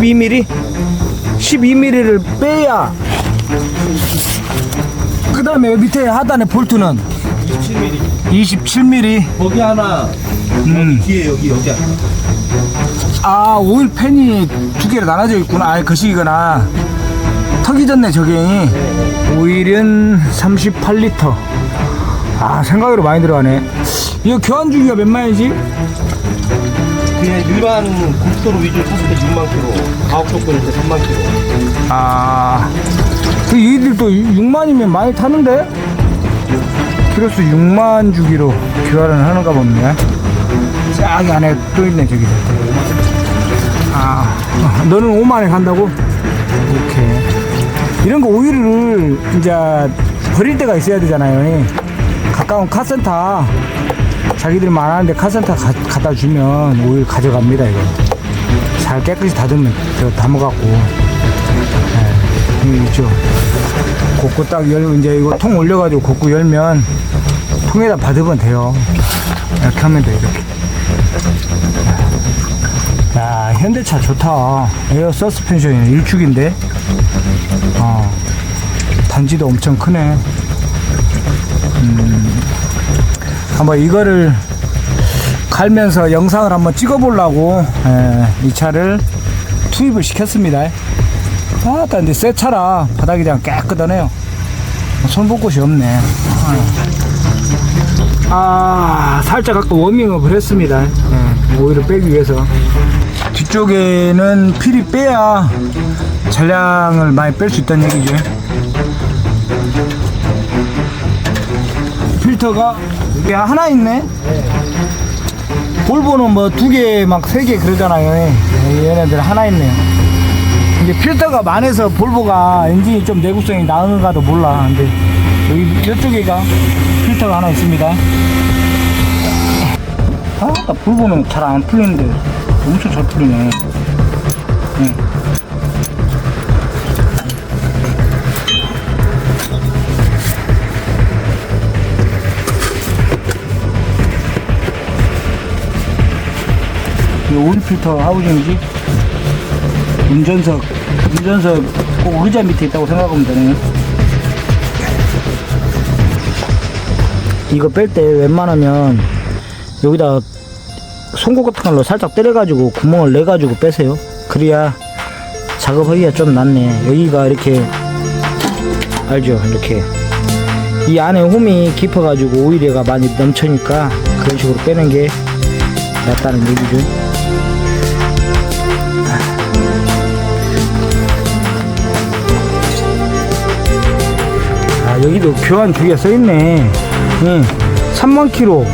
12mm? 12mm를 빼야 그 다음에 밑에 하단에 볼트는 27mm. 27mm 거기 하나. 음. 여기 뒤에 여기 여기 하나. 아 오일 팬이 두 개로 나눠져 있구나 아 거시기구나 턱이 졌네 저게 오일은 38리터 아 생각으로 많이 들어가네 이거 교환 주기가 몇 만이지? 그냥 일반 고속도로 위주로 탔을 때 6만 킬로. 가옥 조건일 때 3만 킬로. 아, 그 얘들도 6만이면 많이 타는데? 키로수 6만 주기로 교환을 하는가 보네. 저기 안에 또 있네, 저기. 아, 너는 5만에 간다고? 오케이. 이런 거 오일을 이제 버릴 때가 있어야 되잖아요. 가까운 카센터 자기들이 말하는데 카센터 가, 갖다 주면 오일 가져갑니다, 이거. 잘 깨끗이 다듬면 저 담아갖고 예, 있죠. 곡구 딱 열, 이제 이거 통 올려가지고 곡구 열면 통에다 받으면 돼요. 이렇게 하면 돼, 이렇게. 야, 현대차 좋다. 에어 서스펜션이 일축인데. 어, 단지도 엄청 크네. 음, 한번 이거를 갈면서 영상을 한번 찍어보려고 예, 이 차를 투입을 시켰습니다. 아, 근데 새 차라 바닥이 그냥 깨끗하네요. 손볼 곳이 없네. 아, 살짝 아까 워밍업을 했습니다. 예, 오일을 빼기 위해서. 뒤쪽에는 필이 빼야 잔량을 많이 뺄 수 있다는 얘기죠. 필터가 이게 하나 있네. 볼보는 뭐 두 개, 막 세 개 그러잖아요. 얘네들 하나 있네요. 이제 필터가 많아서 볼보가 엔진이 좀 내구성이 나은가도 몰라. 근데 여기 이쪽에가 필터가 하나 있습니다. 아, 나 볼보는 잘 안 풀리는데 엄청 잘 풀리네. 응. 이 오일 필터 하우징이지? 운전석, 운전석 꼭 의자 밑에 있다고 생각하면 되네. 이거 뺄 때 웬만하면 여기다 송곳 같은 걸로 살짝 때려가지고 구멍을 내가지고 빼세요. 그래야 작업하기가 좀 낫네. 여기가 이렇게 알죠? 이렇게 이 안에 홈이 깊어가지고 오일이가 많이 넘쳐니까 그런 식으로 빼는 게 낫다는 얘기죠. 아 여기도 교환 주기가 써있네 응 3만 킬로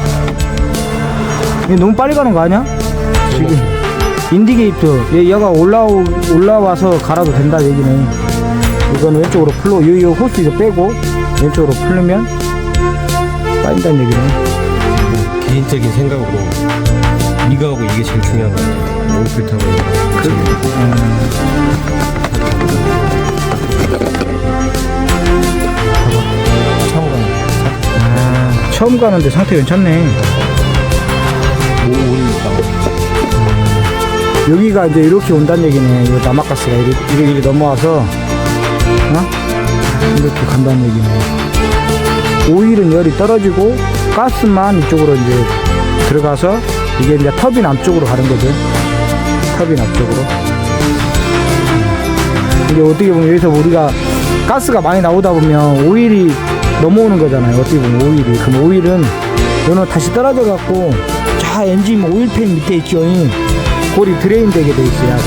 이거 너무 빨리 가는 거 아니야? 지금 인디게이터 얘, 얘가 올라오, 올라와서 갈아도 된다 얘기네 이건 왼쪽으로 풀로 이, 이 호스 이거 빼고 왼쪽으로 풀면 빠진다는 얘기네 개인적인 생각으로 이거 하고 이게 제일 중요한 것 같아요. 오일 필터가. 차고 처음 가는데 상태 괜찮네. 여기가 이제 이렇게 온다는 얘기네. 이 남아가스가 이렇게, 이렇게, 넘어와서, 어? 이렇게 간다는 얘기네. 오일은 열이 떨어지고, 가스만 이쪽으로 이제 들어가서, 이게 이제 터빈 앞쪽으로 가는 거죠. 터빈 앞쪽으로. 이게 어떻게 보면 여기서 우리가 가스가 많이 나오다 보면 오일이 넘어오는 거잖아요. 어떻게 보면 오일이. 그럼 오일은 요는 다시 떨어져 갖고 자 엔진 오일팬 밑에 있죠. 골이 드레인 되게 돼 있어요. 야가.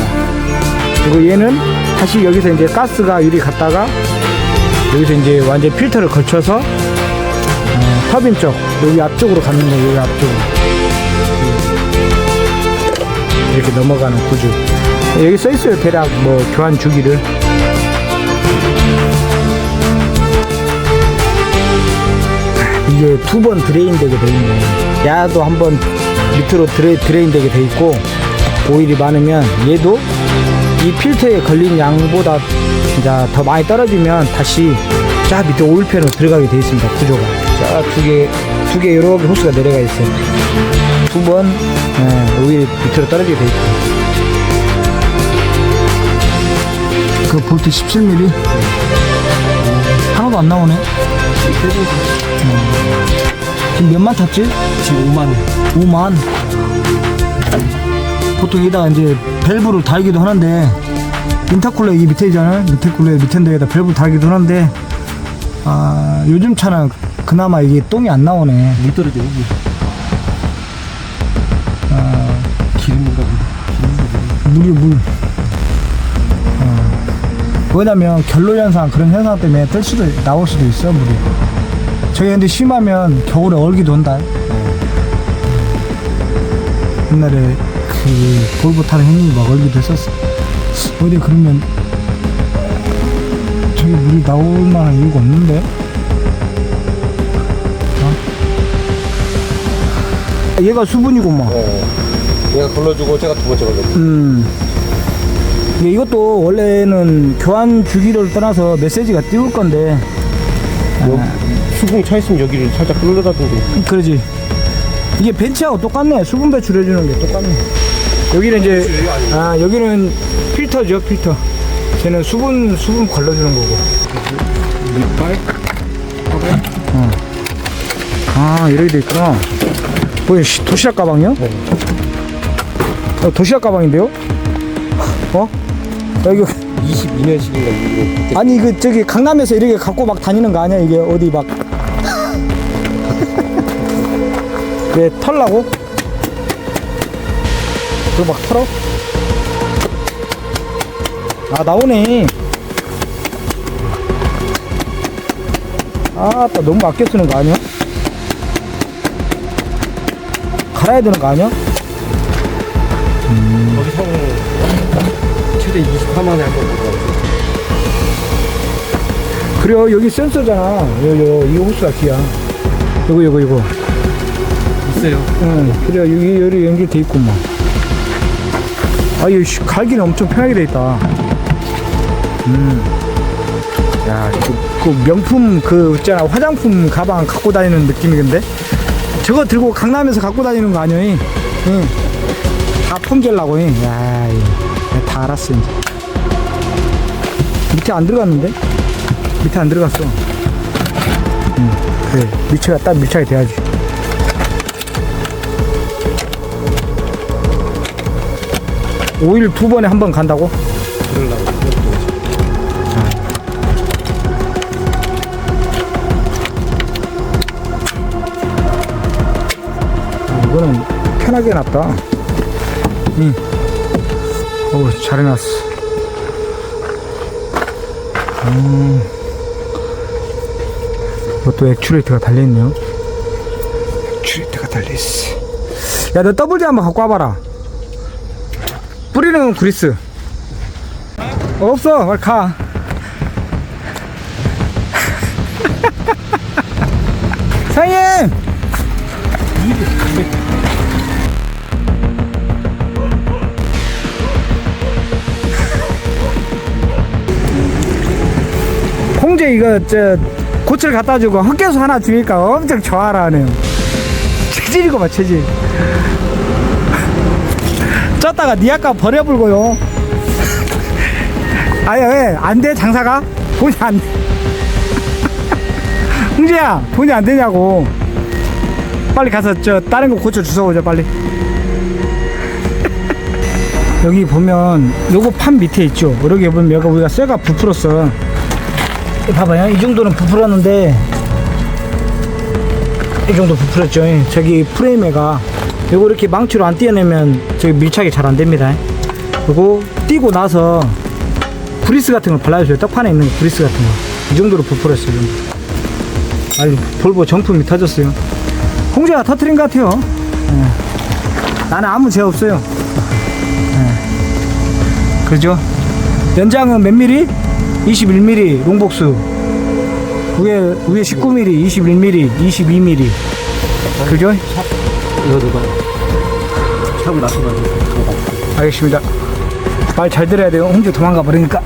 그리고 얘는 다시 여기서 이제 가스가 유리 갔다가 여기서 이제 완전 필터를 거쳐서 어, 터빈 쪽 여기 앞쪽으로 가는 거예요. 여기 앞쪽으로 이렇게 넘어가는 구조. 여기 써 있어요. 대략 뭐 교환 주기를. 이게 두 번 드레인 되게 돼 있네. 야도 한 번 밑으로 드레, 드레인 되게 돼 있고 오일이 많으면 얘도 이 필터에 걸린 양보다 이제 더 많이 떨어지면 다시 쫙 밑에 오일팬으로 들어가게 돼 있습니다. 구조가 개, 두 개 이렇게 호스가 내려가 있어요. 두번 오일 밑으로 떨어지게 돼 있고 볼트 17mm 하나도 안 나오네 음. 지금 몇만 탔지? 지금 5만 5만 보통 여기다가 이제 밸브를 달기도 하는데 인터쿨러 이 밑에 있잖아요 인터쿨러 밑에인데 여기다 밸브 달기도 하는데 아 요즘 차는 그나마 이게 똥이 안 나오네 물 떨어져요 물. 아, 기름인가 물. 물이 물 어. 왜냐면 결로 현상 그런 현상 때문에 뜰 수도 나올 수도 있어 물이 저기 근데 심하면 겨울에 얼기도 한다 옛날에 그 볼보 타는 형님이 막 얼기도 했었어 어디 그러면 저기 물이 나올 만한 이유가 없는데 어? 얘가 수분이구만 어. 얘가 걸러주고 제가 두 번째 걸러주고. 음. 이게 이것도 원래는 교환 주기를 떠나서 메시지가 띄울 건데, 수궁 차 있으면 여기를 살짝 끌어다던데. 그러지. 이게 벤치하고 똑같네. 수분 배출해주는 게 똑같네. 여기는 이제, 아, 여기는 필터죠, 필터. 쟤는 수분, 수분 걸러주는 거고. 아, 이렇게 돼 있구나. 뭐야, 씨, 도시락 가방이요? 네. 어, 도시락 가방인데요? 어? 야, 이거. 22년식인가 이거. 아니 그 저기 강남에서 이렇게 갖고 막 다니는 거 아니야 이게 어디 막 왜 털라고? 그거 막 털어? 아 나오네 아따 너무 아껴 쓰는 거 아니야? 갈아야 되는 거 아니야? 거기 성 최대 24만에 한번 보고. 그래요 여기 센서잖아 요 요 이거 호스가 기야 요거 요거 요거 있어요. 응, 그래 여기 열이 연결돼 있구만. 아유, 씨, 갈기는 엄청 편하게 돼 있다. 음. 야, 그, 그 명품 그 있잖아 화장품 가방 갖고 다니는 느낌이근데 저거 들고 강남에서 갖고 다니는 거 아니야? 응. 다. 잉. 야, 이, 다 알았어 이제. 밑에 안 들어갔는데? 밑에 안 들어갔어. 응, 그래. 밀착가 딱 밀착이 돼야지. 오일 두 번에 한 번 간다고? 그러려고. 아, 이거는 편하게 놨다. 응. 어우, 잘 해놨어. 음. 이것도 액추레이터가 달려있네요. 액추레이터가 달려있어. 야, 너 더블D 한번 갖고 와봐라. 뿌리는 그리스. 없어, 빨리 가. 사장님! 홍제 이거 저 고철 갖다 주고 헛개수 하나 주니까 엄청 좋아라네요. 체질이고 봐 체질. 쪘다가 니 아까 버려불고요. 아니 왜안 돼 장사가? 돈이 안 돼. 홍재야 돈이 안 되냐고. 빨리 가서 저 다른 거 고쳐 주워 오자 빨리. 여기 보면 요거 판 밑에 있죠. 이렇게 보면 여기 우리가 쇠가 부풀었어. 봐봐요. 이 정도는 부풀었는데 이 정도 부풀었죠. 저기 프레임에가 요거 이렇게 망치로 안 띄어내면 저기 밀착이 잘 안 됩니다. 요거 띄고 나서 브리스 같은 걸 발라주세요. 떡판에 있는 브리스 같은 거. 이 정도로 부풀었어요. 아니 볼보 정품이 터졌어요. 홍재가 터트린 것 같아요. 예. 나는 아무 죄 없어요. 예. 그죠? 연장은 몇 미리? 21mm 롱복수. 위에 위에 19mm, 21mm, 22mm. 그죠? 이거 누가 차고 나서 가지고 알겠습니다. 말 잘 들어야 돼요. 홍주 도망가 버리니까.